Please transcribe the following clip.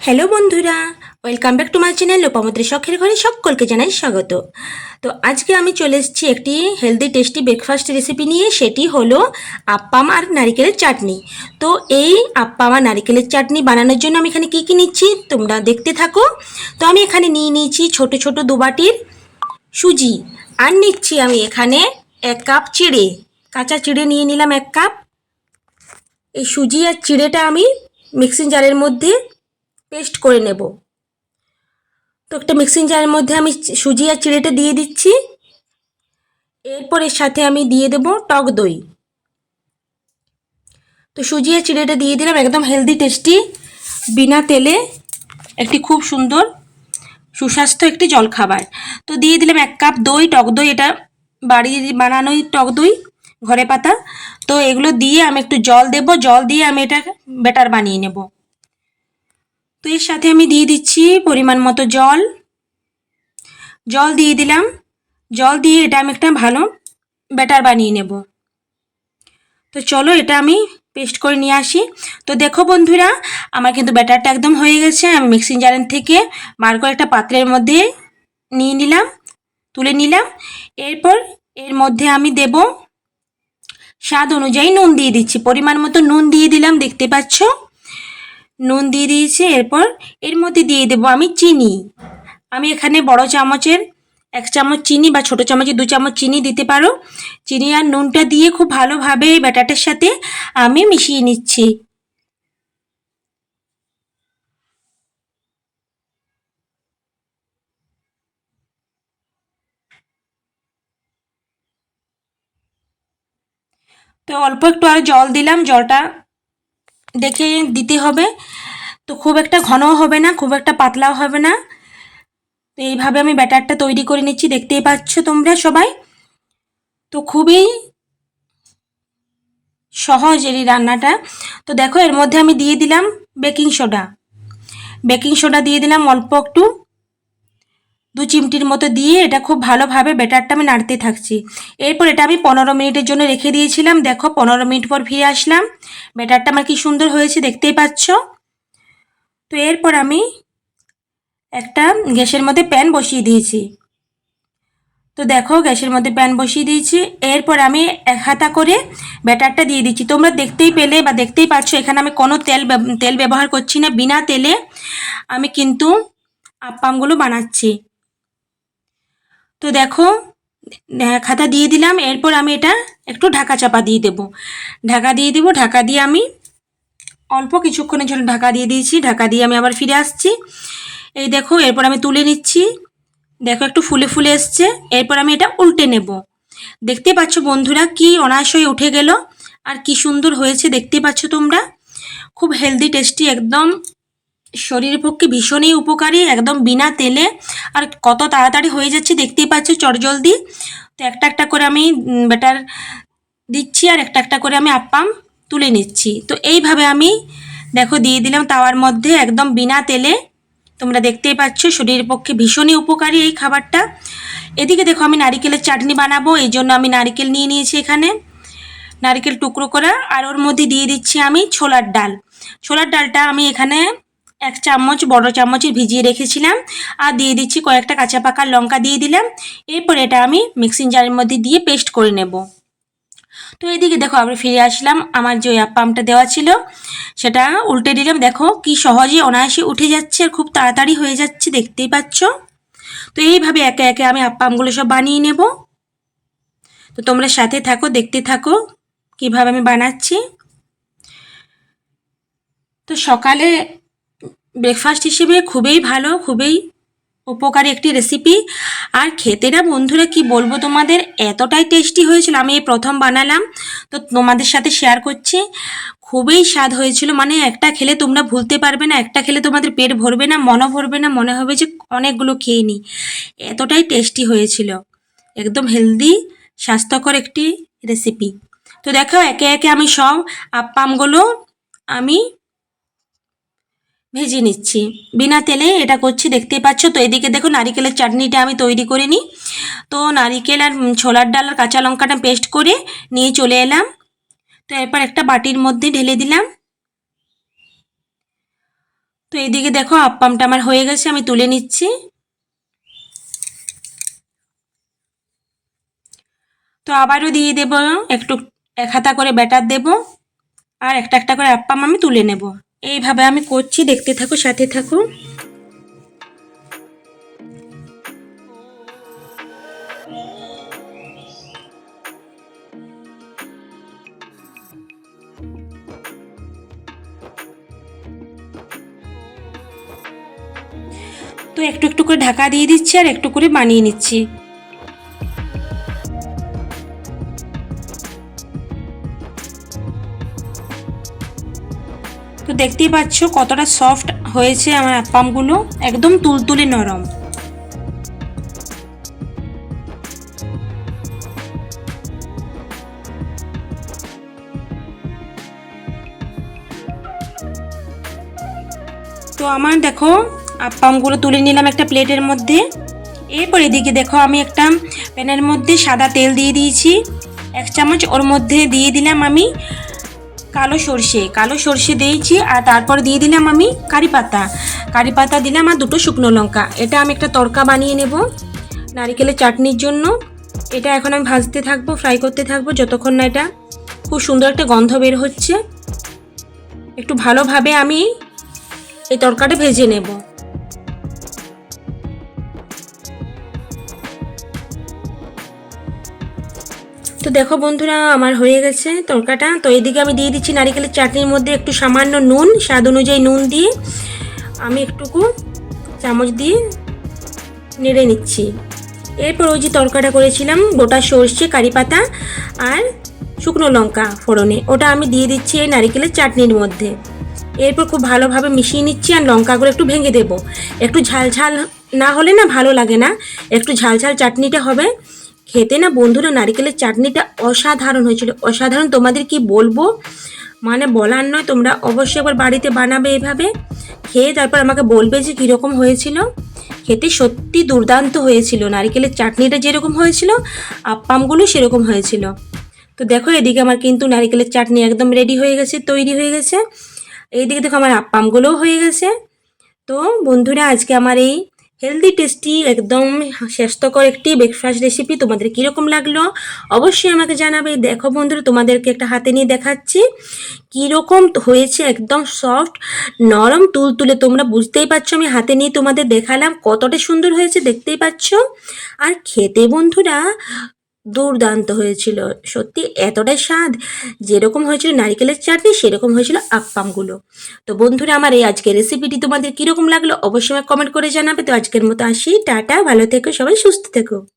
Hello বন্ধুরা। Welcome back to my channel লোপামুদ্রি শখের ঘরে সকলকে জানাই স্বাগত। তো আজকে আমি চলে এসেছি একটি হেলদি টেস্টি ব্রেকফাস্ট রেসিপি নিয়ে, সেটি হলো আপ্পাম আর নারিকেলের চাটনি। তো এই আপ্পাম আর নারিকেলের চাটনি বানানোর জন্য আমি এখানে কী কী নিচ্ছি, তোমরা দেখতে থাকো। তো আমি এখানে নিয়ে নিয়েছি ছোট ছোট দুবাটির সুজি। আর নিচ্ছি আমি এখানে এক কাপ চিড়ে। কাঁচা চিড়ে নিয়ে নিলাম এক কাপ। এই সুজি আর চিড়েটা আমি মিক্সিং জারের মধ্যে পেস্ট করে নেব। তো একটা মিক্সিং জারের মধ্যে আমি সুজি আর চিড়েটা দিয়ে দিচ্ছি। এরপর এর সাথে আমি দিয়ে দেব টক দই। তো সুজি আর চিড়েটা দিয়ে দিলাম, একদম হেলদি টেস্টি বিনা তেলে। একটি খুব সুন্দর, সুস্বাস্থ্য একটি জলখাবার। তো দিয়ে দিলাম এক কাপ দই, টক দই, এটা বাড়ির বানানোই টক দই, ঘরে পাতা। তো এগুলো দিয়ে আমি একটু জল দেব, জল দিয়ে আমি এটা ব্যাটার বানিয়ে নেব। এর সাথে আমি দিয়ে দিচ্ছি পরিমাণ মতো জল। জল দিয়ে দিলাম। জল দিয়ে এটা আমি একটা ভালো ব্যাটার বানিয়ে নেব। তো চলো এটা আমি পেস্ট করে নিয়ে আসি। তো দেখো বন্ধুরা, আমার কিন্তু ব্যাটারটা একদম হয়ে গেছে। আমি মিক্সিং জারের থেকে বার করে একটা পাত্রের মধ্যে নিয়ে নিলাম, তুলে নিলাম। এরপর এর মধ্যে আমি দেব স্বাদ অনুযায়ী নুন দিয়ে দিচ্ছি। পরিমাণ মতো নুন দিয়ে দিলাম, দেখতে পাচ্ছ? নুন দিয়ে দিয়েছি, এরপর এর মধ্যে দিয়ে দেবো আমি চিনি। আমি এখানে বড় চামচের এক চামচ চিনি বা ছোট চামচে দু চামচ চিনি দিতে পারো। চিনি আর নুনটা দিয়ে খুব ভালোভাবে ব্যাটাটার সাথে আমি মিশিয়ে নিচ্ছি। তো অল্প একটু আর জল দিলাম, জলটা দেখে দিতে হবে। তো খুব একটা ঘনও হবে না, খুব একটা পাতলাও হবে না। তো এইভাবে আমি ব্যাটারটা তৈরি করে নিচ্ছি, দেখতেই পাচ্ছ তোমরা সবাই। তো খুবই সহজ এই রান্নাটা। তো দেখো, এর মধ্যে আমি দিয়ে দিলাম বেকিং সোডা। বেকিং সোডা দিয়ে দিলাম অল্প একটু। দু চিমটির মতো দিয়ে এটা খুব ভালোভাবে ব্যাটারটা আমি নাড়তে থাকছি। এরপর এটা আমি পনেরো মিনিটের জন্য রেখে দিয়েছিলাম। দেখো, পনেরো মিনিট পর ফিরে আসলাম। ব্যাটারটা আমার কি সুন্দর হয়েছে দেখতেই পাচ্ছ? তো এরপর আমি একটা গ্যাসের মধ্যে প্যান বসিয়ে দিয়েছি। তো দেখো, গ্যাসের মধ্যে প্যান বসিয়ে দিয়েছি। এরপর আমি এক হাতা করে ব্যাটারটা দিয়ে দিচ্ছি। তোমরা দেখতেই পেলে বা দেখতেই পাচ্ছ এখানে আমি কোনো তেল তেল ব্যবহার করছি না। বিনা তেলে আমি কিন্তু আপ্পামগুলো বানাচ্ছি। তো দেখো খাতা দিয়ে দিলাম, এরপর আমি এটা একটু ঢাকা চাপা দিয়ে দেব। ঢাকা দিয়ে দিব, ঢাকা দিয়ে আমি অল্প কিছুক্ষণের জন্য ঢাকা দিয়ে দিয়েছি, ঢাকা দিয়ে আমি আবার ফিরে আসছি। এই দেখো, এরপর আমি তুলে নিচ্ছি। দেখো, একটু ফুলে ফুলে এসছে, এরপর আমি এটা উল্টে নেব। দেখতে পাচ্ছ বন্ধুরা কি অনায়াসই উঠে গেল, আর কি সুন্দর হয়েছে দেখতে পাচ্ছ তোমরা। খুব হেলদি টেস্টি একদম শরীরের পক্ষে ভীষণই উপকারী, একদম বিনা তেলে। আর কত তাড়াতাড়ি হয়ে যাচ্ছে দেখতেই পাচ্ছ চটজলদি। তো একটা একটা করে আমি বেটার দিচ্ছি আর একটা একটা করে আমি আপ্পাম তুলে নিচ্ছি। তো এইভাবে আমি, দেখো দিয়ে দিলাম তাওয়ার মধ্যে একদম বিনা তেলে। তোমরা দেখতেই পাচ্ছ শরীরের পক্ষে ভীষণই উপকারী এই খাবারটা। এদিকে দেখো আমি নারিকেলের চাটনি বানাবো, এই জন্য আমি নারিকেল নিয়ে নিয়েছি এখানে। নারিকেল টুকরো করা, আর ওর মধ্যে দিয়ে দিচ্ছি আমি ছোলার ডাল। ছোলার ডালটা আমি এখানে এক চামচ, বড় চামচের ভিজিয়ে রেখেছিলাম। আর দিয়ে দিচ্ছি কয়েকটা কাঁচা পাকা লঙ্কা দিয়ে দিলাম। এরপর এটা আমি মিক্সিং জারের মধ্যে দিয়ে পেস্ট করে নেব। তো এদিকে দেখো আবার ফিরে আসলাম। আমার যে ওই আপ্পামটা দেওয়া ছিল, সেটা উল্টে দিলাম। দেখো কি সহজে অনায়াসে উঠে যাচ্ছে আর খুব তাড়াতাড়ি হয়ে যাচ্ছে, দেখতেই পাচ্ছ? তো এইভাবে একে একে আমি আপ্পামগুলো সব বানিয়ে নেব। তো তোমরা সাথে থাকো, দেখতে থাকো কীভাবে আমি বানাচ্ছি। তো সকালে ব্রেকফাস্ট হিসেবে খুবই ভালো, খুবই উপকারী একটি রেসিপি আর খেতে না বন্ধুরা, কি বলব তোমাদের, এতটাই টেস্টি হয়েছিল, আমি এই প্রথম বানালাম। তো তোমাদের সাথে শেয়ার করছি। খুবই স্বাদ হয়েছিল মানে একটা খেলে তোমরা ভুলতে পারবে না, একটা খেলে তোমাদের পেট ভরবে না, মনও ভরবে না, মনে হবে যে অনেকগুলো খেয়ে নিই এতটাই টেস্টি হয়েছিল। একদম হেলদি স্বাস্থ্যকর একটি রেসিপি তো দেখো, একে একে আমি সব আপ্পামগুলো আমি ভেজে নিচ্ছি। বিনা তেলে এটা করছি, দেখতেই পাচ্ছ? তো এদিকে দেখো নারিকেলের চাটনিটা আমি তৈরি করে নিই। তো নারিকেল আর ছোলার ডাল আর কাঁচা লঙ্কাটা পেস্ট করে নিয়ে চলে এলাম। তো এরপর একটা বাটির মধ্যে ঢেলে দিলাম। তো এদিকে দেখো আপ্পামটা আমার হয়ে গেছে, আমি তুলে নিচ্ছি। তো আবারও দিয়ে দেব, একটু এক হাতা করে ব্যাটার দেব, আর একটা একটা করে আপ্পাম আমি তুলে নেব। এইভাবে আমি করছি, দেখতে থাকো, সাথে থাকো। তো একটু একটু করে ঢাকা দিয়ে দিচ্ছি আর একটু করে বানিয়ে নিচ্ছি। দেখতেই পাচ্ছ কতটা সফট হয়েছে আমার আপ্পামগুলো একদম তুলতুলে নরম। তো আমার দেখো আপ্পামগুলো তুলে নিলাম একটা প্লেটের মধ্যে। এরপর এদিকে দেখো আমি একটা প্যানের মধ্যে সাদা তেল দিয়ে দিয়েছি। এক চামচ ওর মধ্যে দিয়ে দিলাম আমি কালো সর্ষে কালো সর্ষে দিয়েছি আর তারপর দিয়ে দিলাম আমি কারি পাতা। কারি পাতা দিলাম আর দুটো শুকনো লঙ্কা। এটা আমি একটা তড়কা বানিয়ে নেব নারিকেলের চাটনির জন্য। এটা এখন আমি ভাজতে থাকব, ফ্রাই করতে থাকব, যতক্ষণ না এটা খুব সুন্দর একটা গন্ধ বের হচ্ছে। একটু ভালোভাবে আমি এই তরকাটা ভেজে নেব। তো দেখো বন্ধুরা, আমার হয়ে গেছে তরকাটা। তো এদিকে আমি দিয়ে দিচ্ছি নারিকেলের চাটনির মধ্যে একটু সামান্য নুন, স্বাদ অনুযায়ী নুন দিয়ে আমি একটুকু চামচ দিয়ে নেড়ে নিচ্ছি। এরপর ওই যে তরকাটা করেছিলাম, গোটা সর্ষে, কারি পাতা আর শুকনো লঙ্কা ফোড়নে। ওটা আমি দিয়ে দিচ্ছি এই নারিকেলের চাটনির মধ্যে। এরপর খুব ভালোভাবে মিশিয়ে নিচ্ছি আর লঙ্কাগুলো একটু ভেঙে দেবো। একটু ঝাল ঝাল না হলে না ভালো লাগে না। একটু ঝাল ঝাল চাটনিটা হবে। খেতে না বন্ধুরা নারিকেলের চাটনিটা অসাধারণ হয়েছিল। অসাধারণ, তোমাদের কি বলব? মানে বলার নয়, তোমরা অবশ্যই একবার বাড়িতে বানাবে এভাবে। খেয়ে তারপর আমাকে বলবে যে কীরকম হয়েছিল। খেতে সত্যি দুর্দান্ত হয়েছিল। নারিকেলের চাটনিটা যেরকম হয়েছিল, আপ্পামগুলো সেরকম হয়েছিল। তো দেখো, এদিকে আমার কিন্তু নারিকেলের চাটনি একদম রেডি হয়ে গেছে, তৈরি হয়ে গেছে। এইদিকে দেখো আমার আপ্পামগুলোও হয়ে গেছে। তো বন্ধুরা, আজকে আমার এই হেলদি টেস্টি একদম স্বাস্থ্যকর একটি ব্রেকফাস্ট রেসিপি তোমাদের কীরকম লাগল অবশ্যই আমাকে জানাবে। দেখো বন্ধুরা, তোমাদেরকে একটা হাতে নিয়ে দেখাচ্ছি। কীরকম হয়েছে একদম সফট নরম, তুলতুলে। তোমরা বুঝতেই পারছ, আমি হাতে নিয়ে তোমাদের দেখালাম কতটা সুন্দর হয়েছে, দেখতেই পাচ্ছ। আর খেতে বন্ধুরা দুর্দান্ত হয়েছিল। সত্যি এতটাই স্বাদ যেরকম হয়েছিল নারিকেলের চাটনি, সেরকম হয়েছিল আপ্পামগুলো। তো বন্ধুরা, আমার এই আজকের রেসিপিটি তোমাদের কীরকম লাগল অবশ্যই কমেন্ট করে জানাবে। তো আজকের মতো আসি, টাটা, ভালো থেকো, সবাই সুস্থ থেকো।